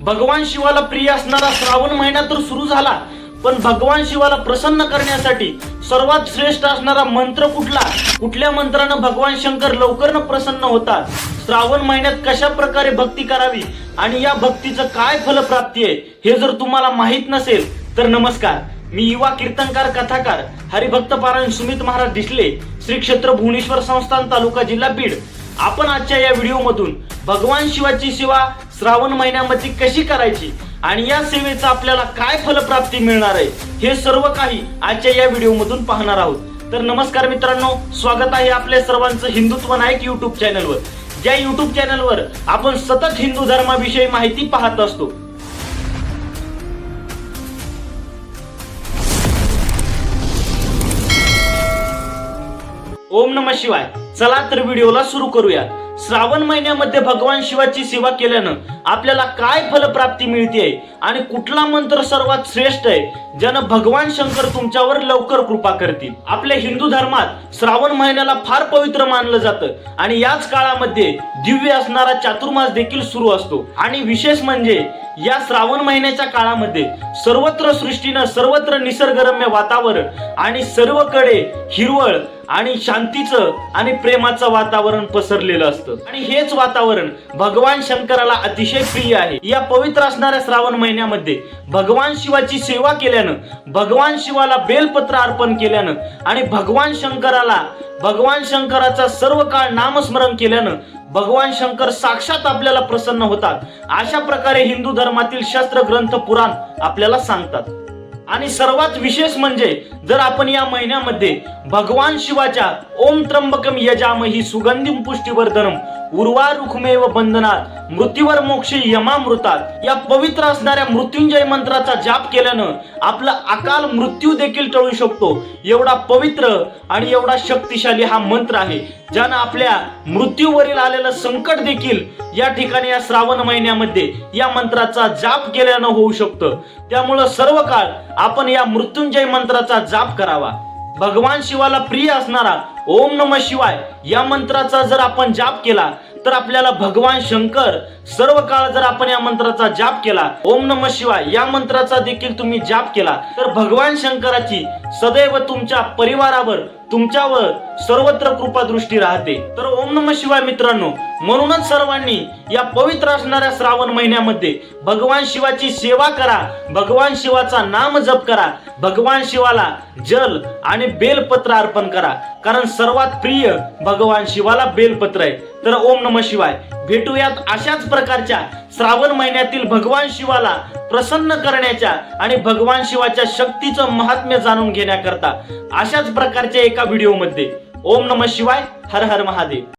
भगवान शिवाला प्रिय असणारा श्रावण महिना तर सुरू झाला पण भगवान शिवाला प्रसन्न करण्यासाठी सर्वात श्रेष्ठ असणारा मंत्र कुठला? कुठल्या मंत्रानं भगवान शंकर लवकर न प्रसन्न होतात? श्रावण महिन्यात कशा प्रकारे भक्ती करावी आणि या भक्तीचं काय फलप्राप्ती आहे हे जर तुम्हाला माहीत नसेल तर नमस्कार. मी युवा कीर्तनकार कथाकार हरिभक्त पारायण सुमित महाराज दिसले श्री क्षेत्र भुवनेश्वर संस्थान तालुका जिल्हा बीड आपण आजच्या या व्हिडिओमधून भगवान शिवाची सेवा श्रावण महिन्यामध्ये कशी करायची आणि या सेवेचा आपल्याला काय फलप्राप्ती मिळणार आहे हे सर्व काही आजच्या या व्हिडिओमधून पाहणार आहोत. तर नमस्कार मित्रांनो स्वागत आहे आपल्या सर्वांचं हिंदुत्व नायक युट्यूब चॅनलवर ज्या युट्यूब चॅनलवर आपण सतत हिंदू धर्माविषयी माहिती पाहत असतो. ओम नम शिवाय. चला तर व्हिडिओला सुरू करूया श्रावण महिन्यामध्ये भगवान शिवाची सेवा केल्यानं आपल्याला काय फलप्राप्ती मिळते? आणि कुठला मंत्र सर्वात श्रेष्ठ आहे? ज्यानं भगवान शंकर तुमच्यावर लवकर कृपा करतील. आपल्या हिंदू धर्मात श्रावण महिन्याला फार पवित्र मानलं जातं. आणि याच काळामध्ये दिव्य असणारा चातुर्मास देखील सुरू असतो. आणि विशेष म्हणजे या श्रावण महिन्याच्या काळामध्ये सर्वत्र सृष्टीनं सर्वत्र निसर्गरम्य वातावरण आणि सर्वकडे हिरवळ आणि शांतीचं आणि प्रेमाचं वातावरण पसरलेलं असतं. आणि हेच वातावरण भगवान शंकराला अतिशय अतिशय प्रिय आहे. या पवित्र असणाऱ्या श्रावण महिन्यामध्ये भगवान शिवाची सेवा केल्यानं भगवान शिवाला बेलपत्र अर्पण केल्यानं आणि भगवान शंकराला भगवान शंकराचा सर्व काळ नामस्मरण केल्यानं भगवान शंकर साक्षात आपल्याला प्रसन्न होतात. अशा प्रकारे हिंदू धर्मातील शास्त्र ग्रंथ पुराण आपल्याला सांगतात. आणि सर्वात विशेष म्हणजे जर आपण या महिन्यामध्ये भगवान शिवाच्या ओम त्र्यंबकम यजामही सुगंधिम पुष्टीवर्धनम उर्वा रुखमेव बंधनात मृत्यूवर मोक्षी यमामृतात या पवित्र असणाऱ्या मृत्युंजय मंत्राचा जाप केल्यानं आपला अकाल मृत्यू देखील टळू शकतो. एवढा पवित्र आणि एवढा शक्तिशाली हा मंत्र आहे ज्यानं आपल्या मृत्यूवरील आलेलं संकट देखील या ठिकाणी या श्रावण महिन्यामध्ये या मंत्राचा जाप केल्यानं होऊ शकतं. त्यामुळं सर्व काळ आपण या मृत्युंजय मंत्राचा जाप करावा. भगवान शिवाला प्रिय असणारा ओम नम शिवाय या मंत्राचा जर आपण जाप केला तर आपल्याला भगवान शंकर सर्व काळ जर आपण या मंत्राचा जाप केला ओम नम शिवाय या मंत्राचा देखील तुम्ही जाप केला तर भगवान शंकराची सदैव तुमच्या परिवारावर तुमच्यावर सर्वत्र कृपा दृष्टी राहते. तर ओम नम शिवाय मित्रांनो म्हणूनच सर्वांनी या पवित्र असणाऱ्या श्रावण महिन्यामध्ये भगवान शिवाची सेवा करा भगवान शिवाचा नाम जप करा भगवान शिवाला जल आणि बेलपत्र अर्पण करा. कारण सर्वात प्रिय भगवान शिवाला बेलपत्र आहे. तर ओम नम शिवाय. भेटूयात अशाच प्रकारच्या श्रावण महिन्यातील भगवान शिवाला प्रसन्न करण्याच्या आणि भगवान शिवाच्या शक्तीचं महात्म्य जाणून घेण्याकरता अशाच प्रकारच्या एका व्हिडिओमध्ये. ओम नम शिवाय. हर हर महादेव.